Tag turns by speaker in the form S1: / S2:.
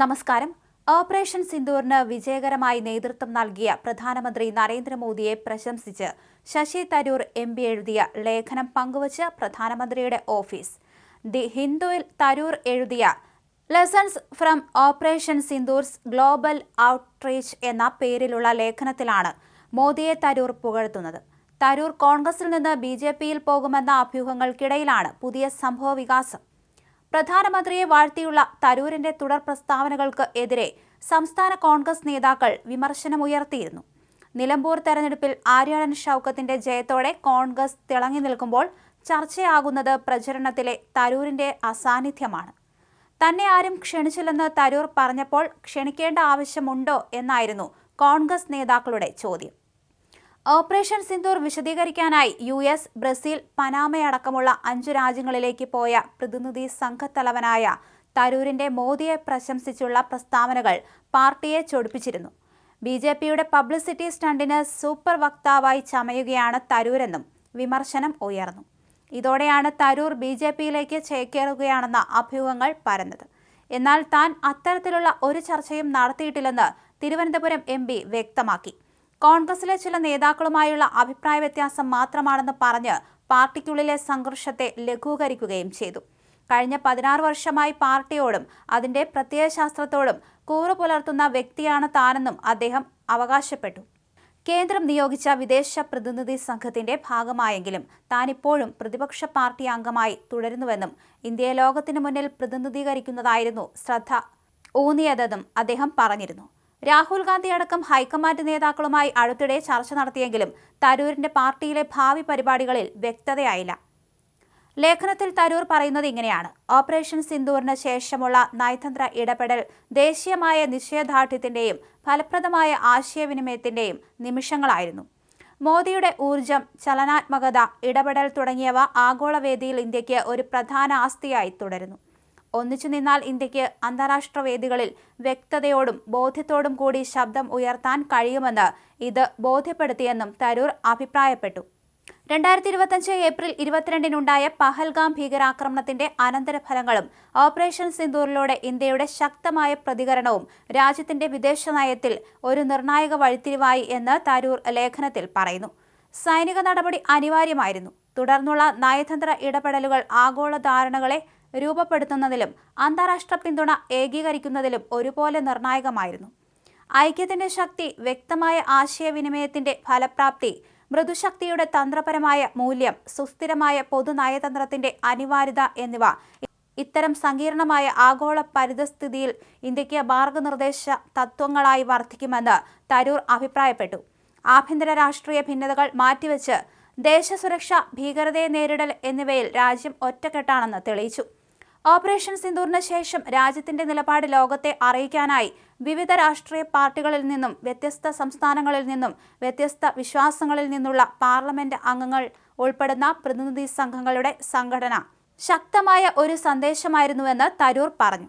S1: നമസ്കാരം. ഓപ്പറേഷൻ സിന്ദൂറിന് വിജയകരമായി നേതൃത്വം നൽകിയ പ്രധാനമന്ത്രി നരേന്ദ്രമോദിയെ പ്രശംസിച്ച് ശശി തരൂർ എം പി എഴുതിയ ലേഖനം പങ്കുവച്ച് പ്രധാനമന്ത്രിയുടെ ഓഫീസ്. ദി ഹിന്ദുവിൽ തരൂർ എഴുതിയ lessons from operation Sindoor's global outreach എന്ന പേരിലുള്ള ലേഖനത്തിലാണ് മോദിയെ തരൂർ പുകഴ്ത്തുന്നത്. തരൂർ കോൺഗ്രസിൽ നിന്ന് ബി ജെ പിയിൽ പോകുമെന്ന അഭ്യൂഹങ്ങൾക്കിടയിലാണ് പുതിയ സംഭവ വികാസം പ്രധാനമന്ത്രിയെ വാഴ്ത്തിയുള്ള തരൂരിന്റെ തുടർ പ്രസ്താവനകൾക്ക് എതിരെ സംസ്ഥാന കോൺഗ്രസ് നേതാക്കൾ വിമർശനമുയർത്തിയിരുന്നു. നിലമ്പൂർ തെരഞ്ഞെടുപ്പിൽ ആര്യാടൻ ഷൗക്കത്തിന്റെ ജയത്തോടെ കോൺഗ്രസ് തിളങ്ങി നിൽക്കുമ്പോൾ ചർച്ചയാകുന്നത് പ്രചരണത്തിലെ തരൂരിന്റെ അസാന്നിധ്യമാണ്. തന്നെ ആരും ക്ഷണിച്ചില്ലെന്ന് തരൂർ പറഞ്ഞപ്പോൾ ക്ഷണിക്കേണ്ട ആവശ്യമുണ്ടോ എന്നായിരുന്നു കോൺഗ്രസ് നേതാക്കളുടെ ചോദ്യം. ഓപ്പറേഷൻ സിന്ദൂർ വിശദീകരിക്കാനായി യു എസ് ബ്രസീൽ പനാമയടക്കമുള്ള അഞ്ചു രാജ്യങ്ങളിലേക്ക് പോയ പ്രതിനിധി സംഘത്തലവനായ തരൂരിന്റെ മോദിയെ പ്രശംസിച്ചുള്ള പ്രസ്താവനകൾ പാർട്ടിയെ ചൊടിപ്പിച്ചിരുന്നു. ബി ജെ പിയുടെ പബ്ലിസിറ്റി സ്റ്റണ്ടിന് സൂപ്പർ വക്താവായി ചമയുകയാണ് തരൂരെന്നും വിമർശനം ഉയർന്നു. ഇതോടെയാണ് തരൂർ ബി ജെ പിയിലേക്ക് ചേക്കേറുകയാണെന്ന അഭ്യൂഹങ്ങൾ പരന്നത്. എന്നാൽ താൻ അത്തരത്തിലുള്ള ഒരു ചർച്ചയും നടത്തിയിട്ടില്ലെന്ന് തിരുവനന്തപുരം എം വ്യക്തമാക്കി. കോൺഗ്രസിലെ ചില നേതാക്കളുമായുള്ള അഭിപ്രായ വ്യത്യാസം മാത്രമാണെന്ന് പറഞ്ഞ് പാർട്ടിക്കുള്ളിലെ സംഘർഷത്തെ ലഘൂകരിക്കുകയും ചെയ്തു. കഴിഞ്ഞ പതിനാറ് വർഷമായി പാർട്ടിയോടും അതിന്റെ പ്രത്യയശാസ്ത്രത്തോടും കൂറു പുലർത്തുന്ന വ്യക്തിയാണ് താനെന്നും അദ്ദേഹം അവകാശപ്പെട്ടു. കേന്ദ്രം നിയോഗിച്ച വിദേശ പ്രതിനിധി സംഘത്തിന്റെ ഭാഗമായെങ്കിലും താനിപ്പോഴും പ്രതിപക്ഷ പാർട്ടി അംഗമായി തുടരുന്നുവെന്നും ഇന്ത്യയെ ലോകത്തിനു മുന്നിൽ പ്രതിനിധീകരിക്കുന്നതായിരുന്നു ശ്രദ്ധ ഊന്നിയതെന്നും അദ്ദേഹം പറഞ്ഞിരുന്നു. രാഹുൽ ഗാന്ധി അടക്കം ഹൈക്കമാൻഡ് നേതാക്കളുമായി അടുത്തിടെ ചർച്ച നടത്തിയെങ്കിലും തരൂരിന്റെ പാർട്ടിയിലെ ഭാവി പരിപാടികളിൽ വ്യക്തതയായില്ല. ലേഖനത്തിൽ തരൂർ പറയുന്നത് ഇങ്ങനെയാണ്. ഓപ്പറേഷൻ സിന്ദൂറിന് ശേഷമുള്ള നയതന്ത്ര ഇടപെടൽ ദേശീയമായ നിശ്ചയദാർഢ്യത്തിന്റെയും ഫലപ്രദമായ ആശയവിനിമയത്തിന്റെയും നിമിഷങ്ങളായിരുന്നു. മോദിയുടെ ഊർജം ചലനാത്മകത ഇടപെടൽ തുടങ്ങിയവ ആഗോളവേദിയിൽ ഇന്ത്യയ്ക്ക് ഒരു പ്രധാന ആസ്തിയായി തുടരുന്നു. ഒന്നിച്ചു നിന്നാൽ ഇന്ത്യയ്ക്ക് അന്താരാഷ്ട്ര വേദികളിൽ വ്യക്തതയോടും ബോധ്യത്തോടും കൂടി ശബ്ദം ഉയർത്താൻ കഴിയുമെന്ന് ഇത് ബോധ്യപ്പെടുത്തിയെന്നും തരൂർ അഭിപ്രായപ്പെട്ടു. രണ്ടായിരത്തി ഇരുപത്തഞ്ച് ഏപ്രിൽ ഇരുപത്തിരണ്ടിനുണ്ടായ പഹൽഗാം ഭീകരാക്രമണത്തിന്റെ അനന്തരഫലങ്ങളും ഓപ്പറേഷൻ സിന്ദൂറിലൂടെ ഇന്ത്യയുടെ ശക്തമായ പ്രതികരണവും രാജ്യത്തിന്റെ വിദേശ നയത്തിൽ ഒരു നിർണായക വഴിത്തിരിവായി എന്ന് തരൂർ ലേഖനത്തിൽ പറയുന്നു. സൈനിക നടപടി അനിവാര്യമായിരുന്നു. തുടർന്നുള്ള നയതന്ത്ര ഇടപെടലുകൾ ആഗോള ധാരണകളെ രൂപപ്പെടുത്തുന്നതിലും അന്താരാഷ്ട്ര പിന്തുണ ഏകീകരിക്കുന്നതിലും ഒരുപോലെ നിർണായകമായിരുന്നു. ഐക്യത്തിന്റെ ശക്തി വ്യക്തമായ ആശയവിനിമയത്തിന്റെ ഫലപ്രാപ്തി മൃദുശക്തിയുടെ തന്ത്രപരമായ മൂല്യം സുസ്ഥിരമായ പൊതുനയതന്ത്രത്തിന്റെ അനിവാര്യത എന്നിവ ഇത്തരം സങ്കീർണമായ ആഗോള പരിതസ്ഥിതിയിൽ ഇന്ത്യയ്ക്ക് മാർഗനിർദ്ദേശ തത്വങ്ങളായി വർദ്ധിക്കുമെന്ന് തരൂർ അഭിപ്രായപ്പെട്ടു. ആഭ്യന്തര രാഷ്ട്രീയ ഭിന്നതകൾ മാറ്റിവെച്ച് ദേശസുരക്ഷ ഭീകരതയെ നേരിടൽ എന്നിവയിൽ രാജ്യം ഒറ്റക്കെട്ടാണെന്ന് തെളിയിച്ചു. ഓപ്പറേഷൻ സിന്ദൂറിന് ശേഷം രാജ്യത്തിന്റെ നിലപാട് ലോകത്തെ അറിയിക്കാനായി വിവിധ രാഷ്ട്രീയ പാർട്ടികളിൽ നിന്നും വ്യത്യസ്ത സംസ്ഥാനങ്ങളിൽ നിന്നും വ്യത്യസ്ത വിശ്വാസങ്ങളിൽ നിന്നുള്ള പാർലമെന്റ് അംഗങ്ങൾ ഉൾപ്പെടുന്ന പ്രതിനിധി സംഘങ്ങളുടെ സംഘടന ശക്തമായ ഒരു സന്ദേശമായിരുന്നുവെന്ന് തരൂർ പറഞ്ഞു.